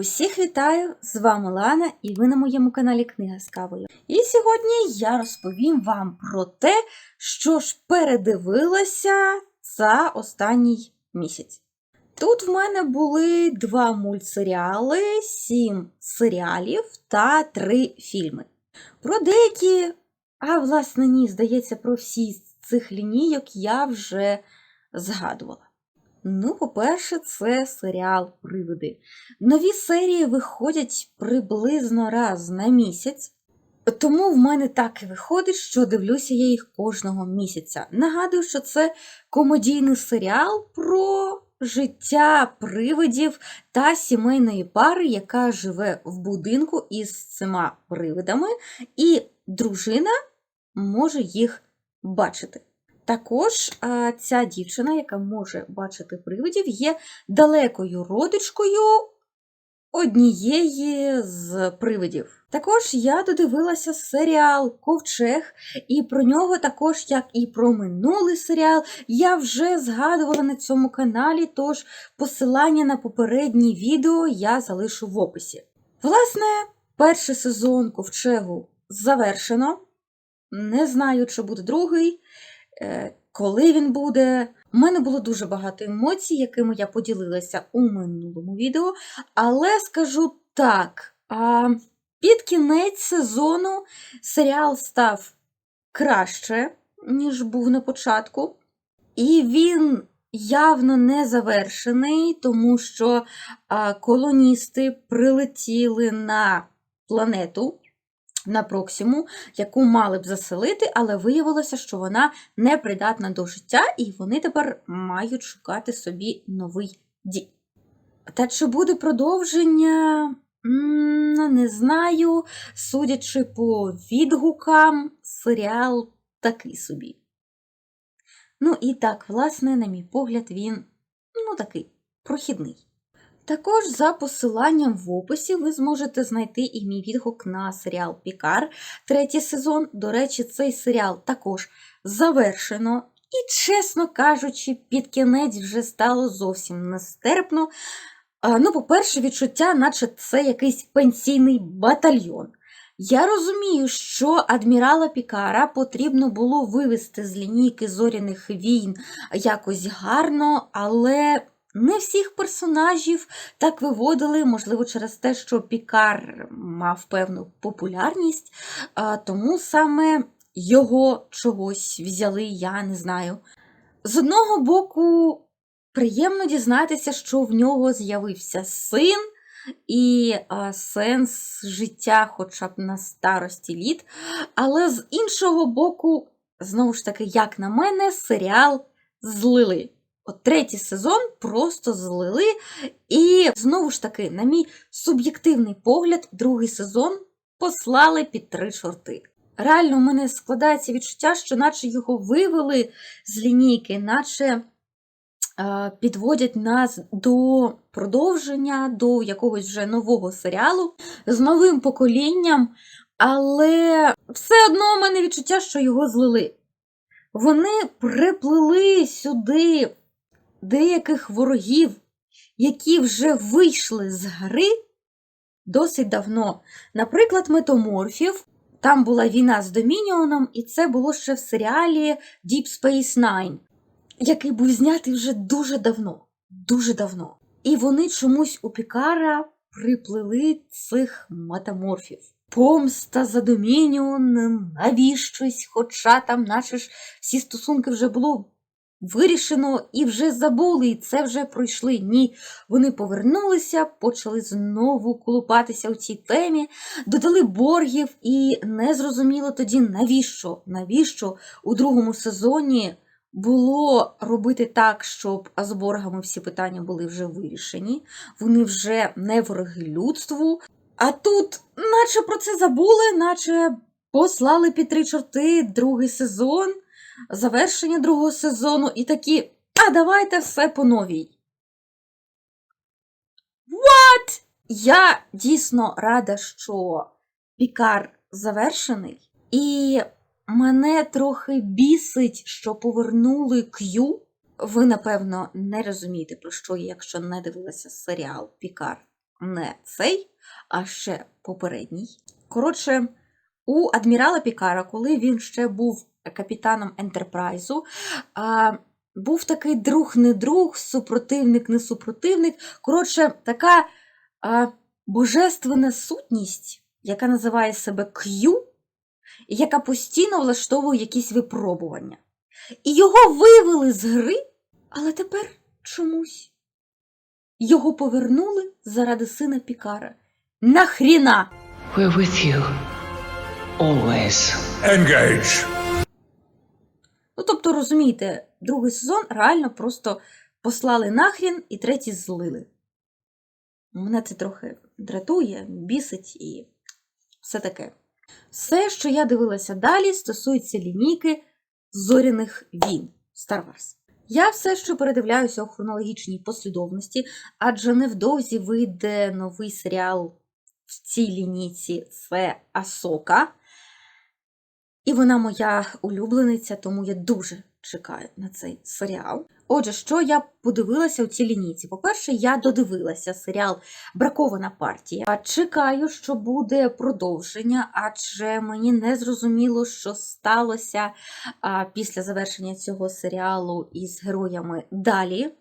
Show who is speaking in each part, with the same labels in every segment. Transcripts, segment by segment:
Speaker 1: Усіх вітаю! З вами Лана, і ви на моєму каналі Книга з кавою. І сьогодні я розповім вам про те, що ж передивилася за останній місяць. Тут в мене були два мультсеріали, сім серіалів та три фільми. Про деякі, а власне ні, здається, про всі з цих лінійок я вже згадувала. Ну, по-перше, це серіал Привиди. Нові серії виходять приблизно раз на місяць, тому в мене так і виходить, що дивлюся я їх кожного місяця. Нагадую, що це комедійний серіал про життя привидів та сімейної пари, яка живе в будинку із цими привидами, і дружина може їх бачити. Також ця дівчина, яка може бачити привидів, є далекою родичкою однієї з привидів. Також я додивилася серіал Ковчег, і про нього також, як і про минулий серіал, я вже згадувала на цьому каналі, тож посилання на попередні відео я залишу в описі. Власне, перший сезон Ковчегу завершено. Не знаю, чи буде другий. Е, коли він буде. У мене було дуже багато емоцій, якими я поділилася у минулому відео. Але скажу так: під кінець сезону серіал став краще, ніж був на початку. І він явно не завершений, тому що колоністи прилетіли на планету на Проксиму, яку мали б заселити, але виявилося, що вона не придатна до життя, і вони тепер мають шукати собі новий дім. Та чи буде продовження? Не знаю. Судячи по відгукам, серіал такий собі. Ну і так, власне, на мій погляд, він ну такий прохідний. Також за посиланням в описі ви зможете знайти і мій відгук на серіал Пікар, третій сезон. До речі, цей серіал також завершено. І, чесно кажучи, під кінець вже стало зовсім нестерпно. Ну, по-перше, відчуття, наче це якийсь пенсійний батальйон. Я розумію, що адмірала Пікара потрібно було вивести з лінійки зоряних війн якось гарно, але не всіх персонажів так виводили, можливо, через те, що Пікар мав певну популярність, тому саме його чогось взяли, я не знаю. З одного боку, приємно дізнатися, що в нього з'явився син і а, сенс життя, хоча б на старості літ. Але з іншого боку, знову ж таки, як на мене, серіал злили. От третій сезон просто злили. І знову ж таки, на мій суб'єктивний погляд, другий сезон послали під три чорти. Реально, у мене складається відчуття, що наче його вивели з лінійки, наче е, підводять нас до продовження, до якогось вже нового серіалу з новим поколінням, але все одно у мене відчуття, що його злили. Вони приплили сюди деяких ворогів, які вже вийшли з гри досить давно. Наприклад, метоморфів. Там була війна з Домініоном, і це було ще в серіалі Deep Space Nine, який був знятий вже дуже давно. Дуже давно. І вони чомусь у Пікара приплили цих метаморфів. Помста за Домініон, навіщось, хоча там, наче ж всі стосунки вже було вирішено і вже забули, і це вже пройшли. Ні, вони повернулися, почали знову колупатися у цій темі, додали боргів, і не зрозуміло тоді, навіщо, навіщо у другому сезоні було робити так, щоб з боргами всі питання були вже вирішені, вони вже не вороги людству. А тут, наче про це забули, наче послали під три чорти другий сезон завершення другого сезону і такі, а давайте все по новій. What? Я дійсно рада, що Пікар завершений, і мене трохи бісить, що повернули К'ю. Ви, напевно, не розумієте, про що я, якщо не дивилася серіал Пікар не цей, а ще попередній. Коротше, у адмірала Пікара, коли він ще був капітаном Ентерпрайзу, а, був такий друг не друг, супротивник не супротивник. Коротше, така а, божественна сутність, яка називає себе К'ю, і яка постійно влаштовує якісь випробування. І його вивели з гри, але тепер чомусь його повернули заради сина Пікара. Нахріна!
Speaker 2: We're with you. Always.
Speaker 3: Engage.
Speaker 1: Ну, тобто, розумієте, другий сезон реально просто послали нахрін і третій злили. Мене це трохи дратує, бісить і все таке. Все, що я дивилася далі, стосується лінійки зоряних війн Star Wars. Я все ще передивляюся у хронологічній послідовності, адже невдовзі вийде новий серіал в цій лінійці це Асока. І вона моя улюблениця, тому я дуже чекаю на цей серіал. Отже, що я подивилася у цій лінійці? По-перше, я додивилася серіал Бракована партія. Чекаю, що буде продовження, адже мені не зрозуміло, що сталося після завершення цього серіалу із героями далі.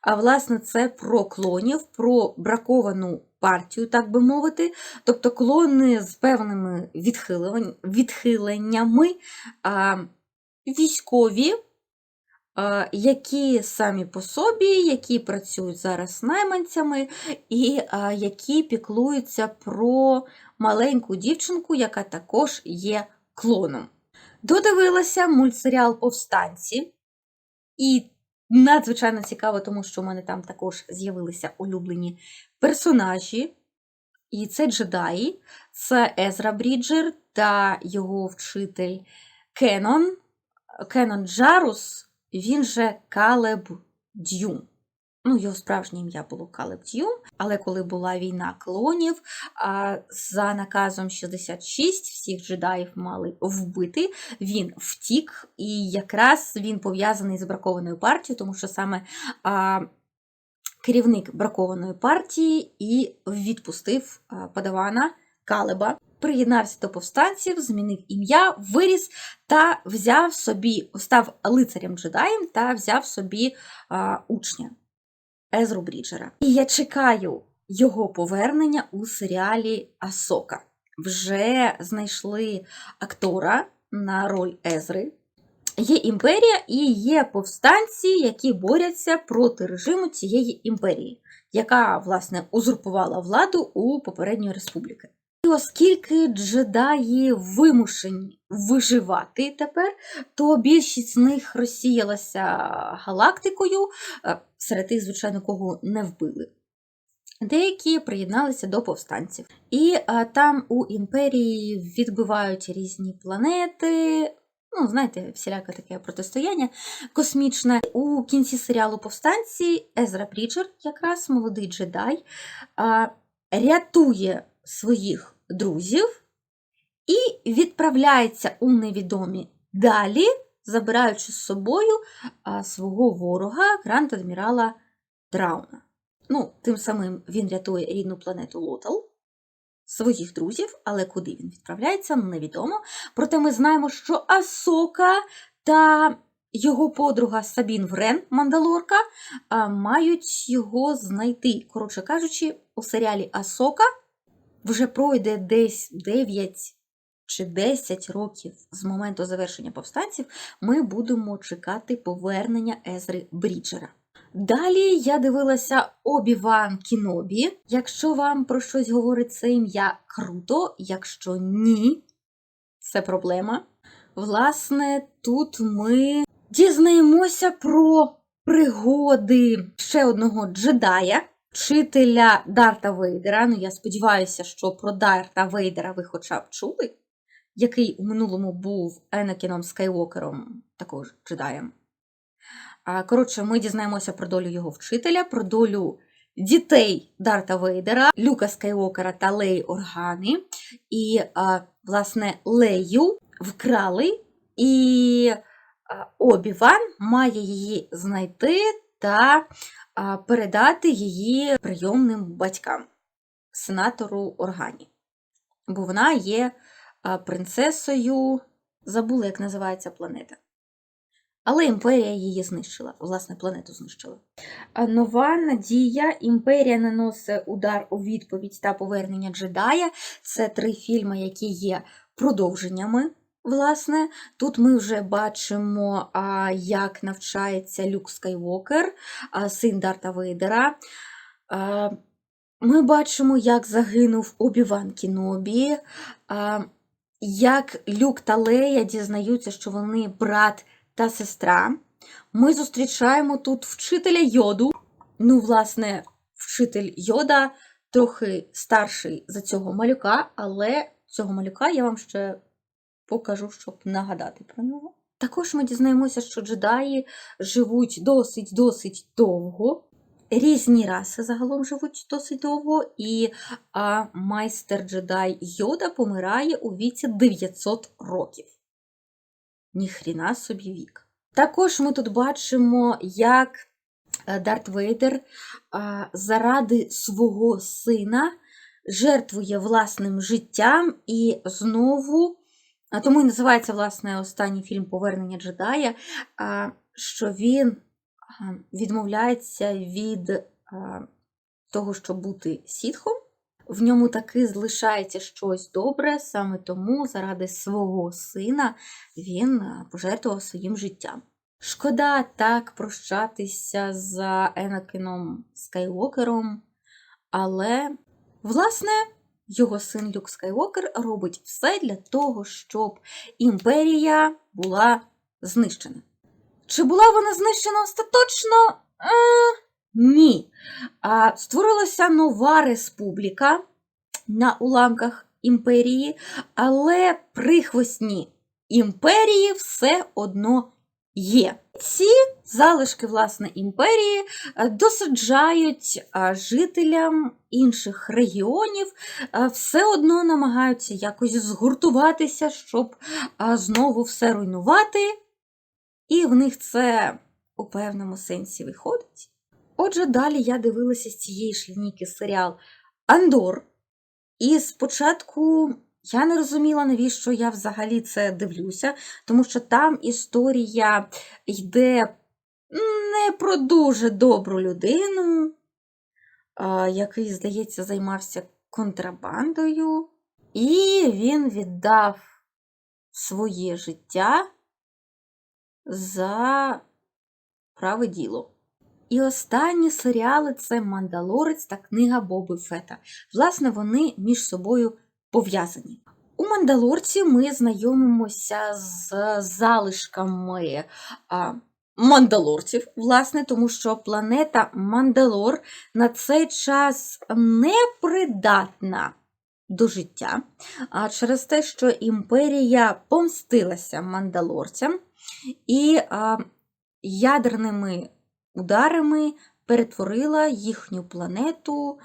Speaker 1: А власне, це про клонів, про браковану партію, так би мовити. Тобто клони з певними відхиленнями, військові, які самі по собі, які працюють зараз найманцями, і які піклуються про маленьку дівчинку, яка також є клоном. Додивилася мультсеріал Повстанці. І надзвичайно цікаво, тому що в мене там також з'явилися улюблені персонажі. І це джедаї, це Езра Бріджер та його вчитель Кенон. Кенон Джарус, він же Калеб Дюм. Ну, його справжнє ім'я було Калеб Дюм, але коли була війна клонів, за наказом 66 всіх джедаїв мали вбити, він втік, і якраз він пов'язаний з бракованою партією, тому що саме керівник бракованої партії і відпустив а, подавана Калеба. Приєднався до повстанців, змінив ім'я, виріс та взяв собі, став лицарем джедаєм та взяв собі а, учня Езру Бріджера. І я чекаю його повернення у серіалі Асока. Вже знайшли актора на роль Езри. Є імперія і є повстанці, які борються проти режиму цієї імперії, яка, власне, узурпувала владу у попередньої республіки. І оскільки джедаї вимушені виживати тепер, то більшість з них розсіялася галактикою, е, серед тих, звичайно, кого не вбили. Деякі приєдналися до повстанців. І а, там у імперії відбивають різні планети. Ну, знаєте, всіляке таке протистояння космічне. У кінці серіалу Повстанці Езра Бріджер, якраз молодий джедай, а, рятує своїх друзів і відправляється у невідомі далі, забираючи з собою свого ворога, гранд адмірала Драуна. Ну, тим самим він рятує рідну планету Лотал, своїх друзів, але куди він відправляється, невідомо. Проте ми знаємо, що Асока та його подруга Сабін Врен, Мандалорка, мають його знайти. Коротше кажучи, у серіалі Асока вже пройде десь 9 чи 10 років з моменту завершення повстанців, ми будемо чекати повернення Езри Бріджера. Далі я дивилася Обі-Ван Кінобі. Якщо вам про щось говорить це ім'я круто, якщо ні, це проблема. Власне, тут ми дізнаємося про пригоди ще одного джедая, вчителя Дарта Вейдера. Ну, я сподіваюся, що про Дарта Вейдера ви хоча б чули, який у минулому був Енакіном Скайуокером, також джедаєм. Коротше, ми дізнаємося про долю його вчителя, про долю дітей Дарта Вейдера, Люка Скайуокера та Леї Органи. І, власне, Лею вкрали, і Обі-Ван має її знайти та передати її прийомним батькам, сенатору Органі. Бо вона є принцесою, забула, як називається планета. Але імперія її знищила, власне, планету знищила. Нова надія імперія наносить удар у відповідь та повернення джедая. Це три фільми, які є продовженнями. Власне, тут ми вже бачимо, як навчається Люк Скайвокер, син Дарта Вейдера. Ми бачимо, як загинув Обіван Кінобі, як Люк та Лея дізнаються, що вони брат та сестра. Ми зустрічаємо тут вчителя Йоду. Ну, власне, вчитель Йода трохи старший за цього малюка, але цього малюка я вам ще покажу, щоб нагадати про нього. Також ми дізнаємося, що джедаї живуть досить-досить довго. Різні раси загалом живуть досить довго, і а, майстер джедай Йода помирає у віці 900 років. Ніхріна собі вік. Також ми тут бачимо, як е, Дарт Вейдер а, заради свого сина жертвує власним життям і знову, тому і називається власне останній фільм Повернення джедая, що він відмовляється від того, щоб бути сітхом. В ньому таки залишається щось добре, саме тому заради свого сина він пожертвував своїм життям. Шкода так прощатися з Енакином Скайуокером, але, власне, його син Люк Скайуокер робить все для того, щоб імперія була знищена. Чи була вона знищена остаточно? Е, ні. А, створилася нова республіка на уламках імперії, але прихвостні імперії все одно є. Ці залишки власне імперії е, досаджають жителям інших регіонів, е, все одно намагаються якось згуртуватися, щоб знову все руйнувати. І в них це у певному сенсі виходить. Отже, далі я дивилася з цієї ж серіал Андор. І спочатку я не розуміла, навіщо я взагалі це дивлюся, тому що там історія йде не про дуже добру людину, який, здається, займався контрабандою, і він віддав своє життя за праве діло. І останні серіали це Мандалорець та книга Боби Фета. Власне, вони між собою пов'язані. У Мандалорці ми знайомимося з залишками а, мандалорців, власне, тому що планета Мандалор на цей час непридатна до життя, а через те, що імперія помстилася мандалорцям і ядерними ударами перетворила їхню планету,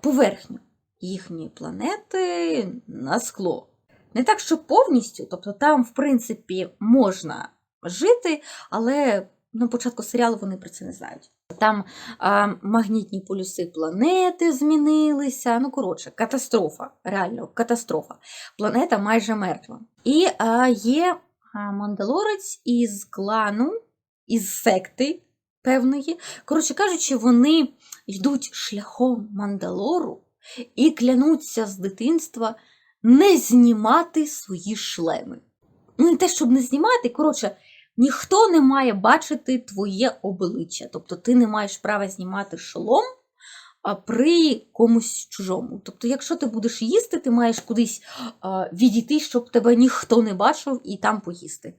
Speaker 1: поверхню їхньої планети на скло. Не так, що повністю, тобто там, в принципі, можна жити, але на початку серіалу вони про це не знають. Там а, магнітні полюси планети змінилися. Ну, коротше, катастрофа, реально катастрофа. Планета майже мертва. І а, є мандалорець із клану, із секти певної. Коротше кажучи, вони йдуть шляхом Мандалору і клянуться з дитинства не знімати свої шлеми. Ну, не те, щоб не знімати, коротше, ніхто не має бачити твоє обличчя. Тобто ти не маєш права знімати шолом при комусь чужому. Тобто, якщо ти будеш їсти, ти маєш кудись відійти, щоб тебе ніхто не бачив і там поїсти.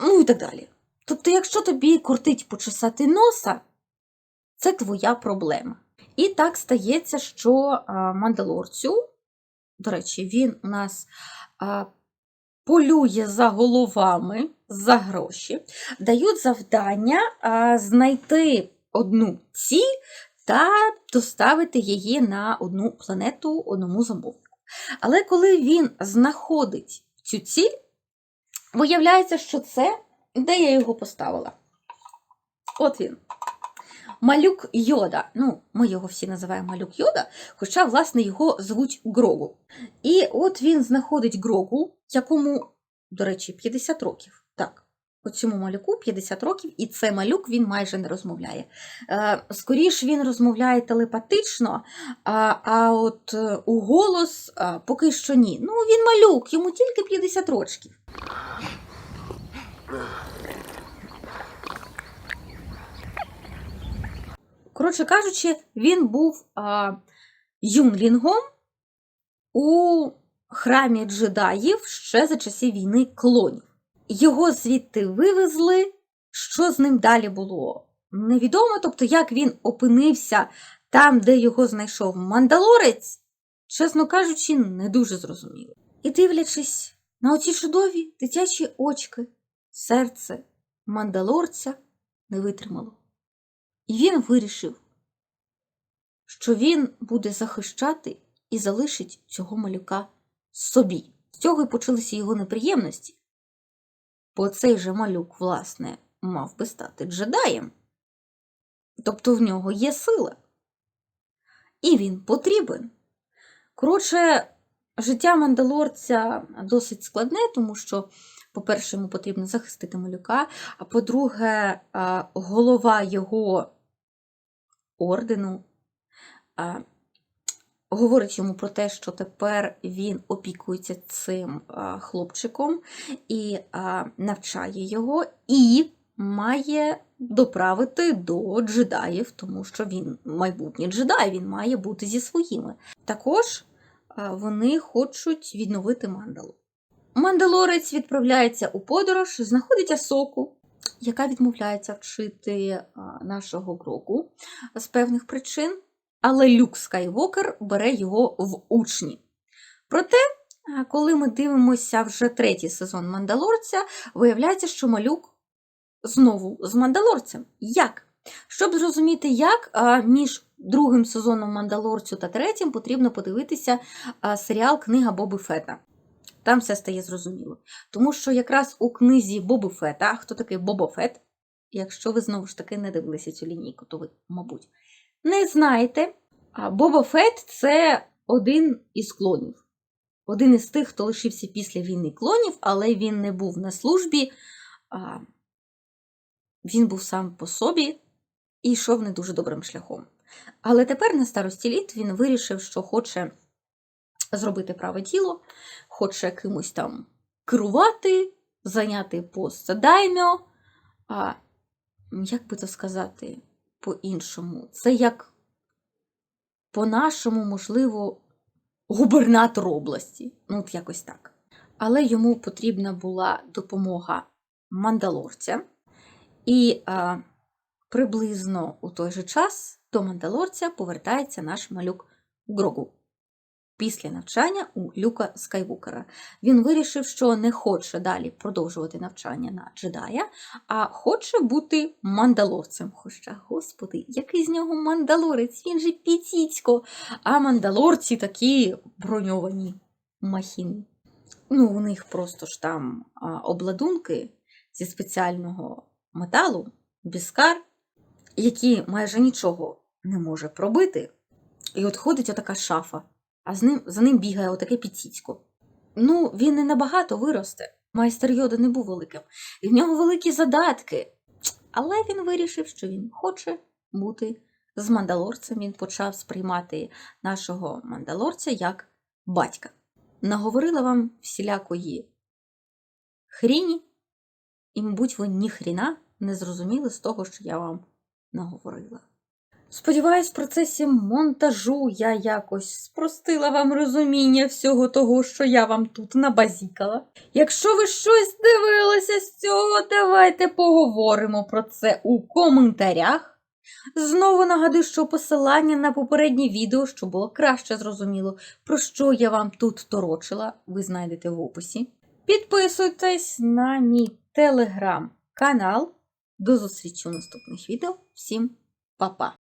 Speaker 1: Ну і так далі. Тобто, якщо тобі кортить почесати носа, це твоя проблема. І так стається, що мандалорцю, до речі, він у нас полює за головами за гроші, дають завдання знайти одну ціль та доставити її на одну планету одному замовнику. Але коли він знаходить цю ціль, виявляється, що це де я його поставила. От він. малюк Йода. Ну, ми його всі називаємо малюк Йода, хоча, власне, його звуть Грогу. І от він знаходить Грогу, якому, до речі, 50 років. Оцьому малюку 50 років, і це малюк він майже не розмовляє. Е, скоріш він розмовляє телепатично, а, от е, у голос поки що ні. Ну, він малюк, йому тільки 50 років. Коротше кажучи, він був а, юнлінгом у храмі джедаїв ще за часів війни клонів. Його звідти вивезли. Що з ним далі було? Невідомо, тобто, як він опинився там, де його знайшов мандалорець, чесно кажучи, не дуже зрозуміло. І дивлячись на оці чудові дитячі очки, серце мандалорця не витримало. І він вирішив, що він буде захищати і залишить цього малюка собі. З цього й почалися його неприємності. Бо цей же малюк, власне, мав би стати джедаєм. Тобто в нього є сила. І він потрібен. Коротше, життя мандалорця досить складне, тому що, по-перше, йому потрібно захистити малюка, а по-друге, голова його ордену говорить йому про те, що тепер він опікується цим хлопчиком і навчає його, і має доправити до джедаїв, тому що він майбутній джедай, він має бути зі своїми. Також вони хочуть відновити мандалу. Мандалорець відправляється у подорож, знаходить Асоку, яка відмовляється вчити нашого Гроку з певних причин, але Люк Скайвокер бере його в учні. Проте, коли ми дивимося вже третій сезон Мандалорця, виявляється, що малюк знову з Мандалорцем. Як? Щоб зрозуміти, як між другим сезоном Мандалорцю та третім потрібно подивитися серіал Книга Боби Фета. Там все стає зрозуміло. Тому що якраз у книзі Боби Фета, хто такий Боба Фет, якщо ви знову ж таки не дивилися цю лінійку, то ви, мабуть, не знаєте. Боба Фет це один із клонів. Один із тих, хто лишився після війни клонів, але він не був на службі. Він був сам по собі і йшов не дуже добрим шляхом. Але тепер на старості літ він вирішив, що хоче зробити праве діло, хоче кимось там керувати, зайняти пост даймьо. А як би то сказати по-іншому? Це як по-нашому, можливо, губернатор області. Ну, от якось так. Але йому потрібна була допомога мандалорця. І а, приблизно у той же час до мандалорця повертається наш малюк Грогу після навчання у Люка Скайвокера. Він вирішив, що не хоче далі продовжувати навчання на джедая, а хоче бути мандалорцем. Хоча, господи, який з нього мандалорець? Він же піціцько. А мандалорці такі броньовані махіни. Ну, у них просто ж там обладунки зі спеціального металу, біскар, які майже нічого не може пробити. І от ходить отака шафа, а з ним, за ним бігає отаке піціцько. Ну, він не набагато виросте. Майстер Йода не був великим. І в нього великі задатки. Але він вирішив, що він хоче бути з мандалорцем. Він почав сприймати нашого мандалорця як батька. Наговорила вам всілякої хріні, і, мабуть, ви ніхріна не зрозуміли з того, що я вам наговорила. Сподіваюсь, в процесі монтажу я якось спростила вам розуміння всього того, що я вам тут набазікала. Якщо ви щось дивилися з цього, давайте поговоримо про це у коментарях. Знову нагадую, що посилання на попереднє відео, щоб було краще зрозуміло, про що я вам тут торочила, ви знайдете в описі. Підписуйтесь на мій телеграм-канал. До зустрічі у наступних відео. Всім па-па!